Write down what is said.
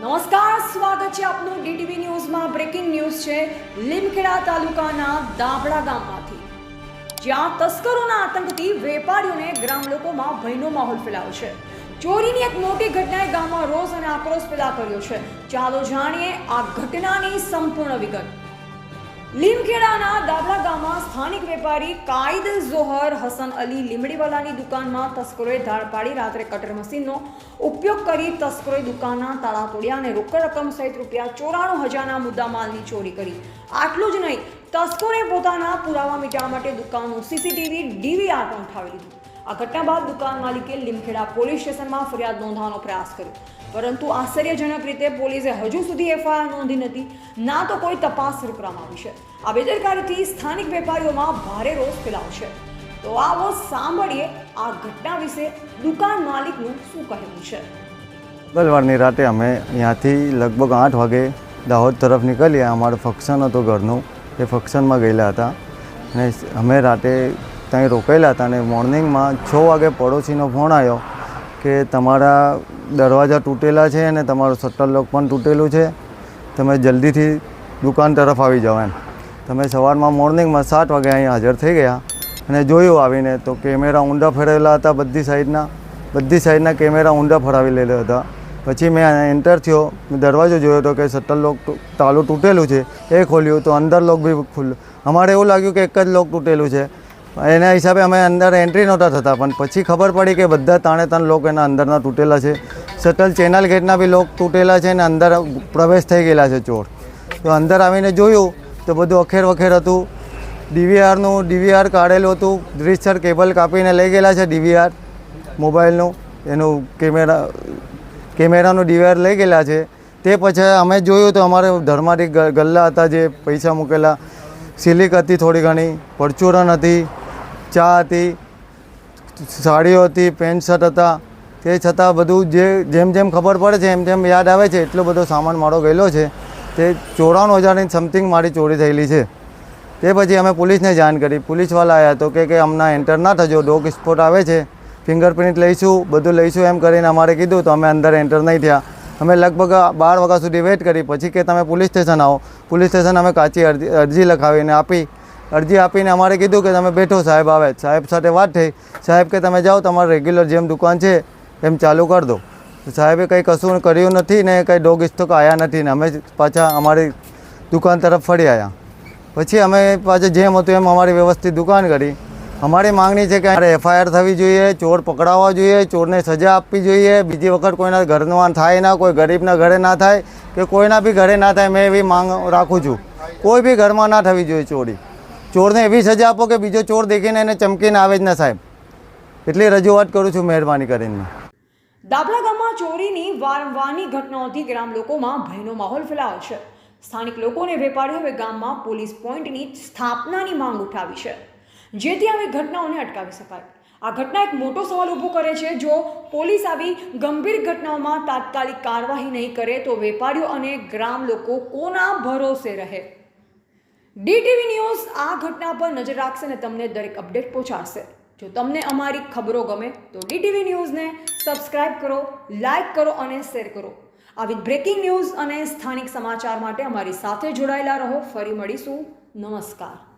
નમસ્કાર, સ્વાગત છે આપનું ડીટીવી ન્યૂઝમાં. બ્રેકિંગ ન્યૂઝ છે, લીમખેડા તાલુકાના દાભડા ગામમાંથી. જ્યાં તસ્કરોના આતંકથી વેપારીઓને ગ્રામ લોકોમાં ભયનો માહોલ ફેલાયો છે. ચોરીની એક મોટી ઘટનાએ ગામમાં રોષ અને આક્રોશ પેદા કર્યો છે. ચાલો જાણીએ આ ઘટનાની સંપૂર્ણ વિગત. લીમખેડાના દાબલા ગામમાં સ્થાનિક વેપારી કાયદ ઝોહર હસન અલી લીમડીવાલાની દુકાનમાં તસ્કરોએ ધાડ પાડી રાત્રે કટર મશીનનો ઉપયોગ કરી તસ્કરોએ દુકાનના તાળા તોડ્યા અને રોકડ રકમ સહિત રૂપિયા ચોરાણું હજારના મુદ્દામાલની ચોરી કરી. આટલું જ નહીં, તસ્કરોએ પોતાના પુરાવા મીટાવવા માટે દુકાનનું સીસીટીવી ડીવીઆર પણ ઉઠાવી લીધું. આ ઘટના બાદ દુકાન માલિકે લીમખેડા પોલીસ સ્ટેશનમાં ફરિયાદ નોંધવાનો પ્રયાસ કર્યો. પરંતુ આશ્ચર્યજનક રીતે પોલીસે હજુ સુધી એફઆઈઆર નોંધી નથી, ના તો કોઈ તપાસ શરૂ કરવામાં આવી છે. આ બેદરકારીથી સ્થાનિક વેપારીઓમાં ભારે રોષ ફેલાયો છે. તો આવો સાંભળીએ આ ઘટના વિશે દુકાન માલિકનું શું કહેવું છે. મંગળવારની રાતે અમે અહીંયાથી લગભગ આઠ વાગે દાહોદ તરફ નીકળ્યા. અમારું ફંક્શન હતું ઘરનું. એ ફંક્શનમાં ગયેલા હતા. અને અમે રાતે ત્યાં રોકાયેલા હતા અને મોર્નિંગમાં છ વાગે પડોશીનો ફોન આવ્યો કે તમારા દરવાજા તૂટેલા છે અને તમારું શટર લોક પણ તૂટેલું છે. તમે જલ્દીથી દુકાન તરફ આવી જાઓ એમ. તમે સવારમાં મોર્નિંગમાં સાત વાગે અહીં હાજર થઈ ગયા અને જોયું આવીને તો કેમેરા ઊંડા ફેરવેલા હતા બધી સાઈડના બધી સાઈડના કેમેરા ઊંડા ફરાવી લેલા હતા. પછી મેં એન્ટર થયો દરવાજો જોયો હતો કે શટર લોક તાલું તૂટેલું છે. એ ખોલ્યું તો અંદર લોક બી ખુલ્લું. અમારે એવું લાગ્યું કે એક જ લોક તૂટેલું છે. એના હિસાબે અમે અંદર એન્ટ્રી નહોતા થતા, પણ પછી ખબર પડી કે બધા તાણે ત્રણ લોકો એના અંદરના તૂટેલા છે. શટલ ચેનલ ગેટના બી લોક તૂટેલા છે અને અંદર પ્રવેશ થઈ ગયેલા છે ચોર. તો અંદર આવીને જોયું તો બધું અખેર વખેર હતું. ડીવીઆરનું ડીવીઆર કાઢેલું હતું. રીતસર કેબલ કાપીને લઈ ગયેલા છે ડીવીઆર મોબાઈલનું એનું કેમેરા, કેમેરાનું ડીવીઆર લઈ ગયેલા છે. તે પછી અમે જોયું તો અમારે ધર્માથી ગલ્લા હતા જે પૈસા મૂકેલા. સિલિક હતી થોડી ઘણી, પરચુરણ હતી. ચા હતી, સાડીઓ હતી, પેન્ટ શર્ટ હતા. તે છતાં બધું જે, જેમ જેમ ખબર પડે છે, એમ જેમ યાદ આવે છે, એટલો બધો સામાન મારો ગયેલો છે. તે ચોરાણું હજારની સમથિંગ મારી ચોરી થયેલી છે. તે પછી અમે પોલીસને જાણ કરી. પોલીસવાળા આવ્યા તો કે કે હમણાં એન્ટર ના થજો ડોગ સ્પોટ આવે છે. ફિંગરપ્રિન્ટ લઈશું, બધું લઈશું એમ કરીને અમારે કીધું તો અમે અંદર એન્ટર નહીં થયા. અમે લગભગ બાર વાગ્યા સુધી વેઇટ કરી. પછી કે તમે પોલીસ સ્ટેશન આવો. પોલીસ સ્ટેશન અમે કાચી અરજી અરજી લખાવીને આપી. અરજી આપીને અમારે કીધું કે તમે બેઠો સાહેબ આવે. સાહેબ સાથે વાત થઈ. સાહેબ કે તમે જાઓ, તમારે રેગ્યુલર જેમ દુકાન છે, એમ ચાલુ કરી દો. સાહેબે કંઈ કશું કર્યું નથી ને કંઈ ડોગ સ્ટોક આવ્યા નથી ને અમે પાછા અમારી દુકાન તરફ ફરી આવ્યા પછી અમે પાછું જેમ હતું એમ અમારી વ્યવસ્થિત દુકાન કરી. અમારી માંગણી છે કે એફઆઈઆર થવી જોઈએ, ચોર પકડાવવા જોઈએ, ચોરને સજા આપવી જોઈએ. બીજી વખત કોઈના ઘરનું થાય ના, કોઈ ગરીબના ઘરે ના થાય કે કોઈના બી ઘરે ના થાય, મેં એવી માંગ રાખું છું. કોઈ બી ઘરમાં ના થવી જોઈએ ચોરી. ચોરને એવી સજા આપો કે બીજો ચોર દેખીને એને ચમકીને આવે જ ના સાહેબ. એટલી રજૂઆત કરું છું મહેરબાની કરીને. દાભલા ગામમાં ચોરીની વારંવારની ઘટનાઓથી ગ્રામ લોકોમાં ભયનો માહોલ ફેલાયો છે. સ્થાનિક લોકોને વેપારીઓ હવે ગામમાં પોલીસ પોઈન્ટની સ્થાપનાની માંગ ઉઠાવી છે. જેથી આવી ઘટનાઓને અટકાવી શકાય. આ ઘટના એક મોટો સવાલ ઊભો કરે છે. જો પોલીસ આવી ગંભીર ઘટનાઓમાં તાત્કાલિક કાર્યવાહી નહીં કરે તો વેપારીઓ અને ગ્રામ લોકો કોના ભરોસે રહે? ડીટીવી ન્યૂઝ આ ઘટના પર નજર રાખશે અને તમને દરેક અપડેટ પહોંચાડશે. જો તમને અમારી ખબરો ગમે તો ડીટીવી ન્યૂઝને સબસ્ક્રાઇબ કરો, લાઇક કરો અને શેર કરો. આવી બ્રેકિંગ ન્યૂઝ અને સ્થાનિક સમાચાર માટે અમારી સાથે જોડાયેલા રહો. ફરી મળીશું. નમસ્કાર.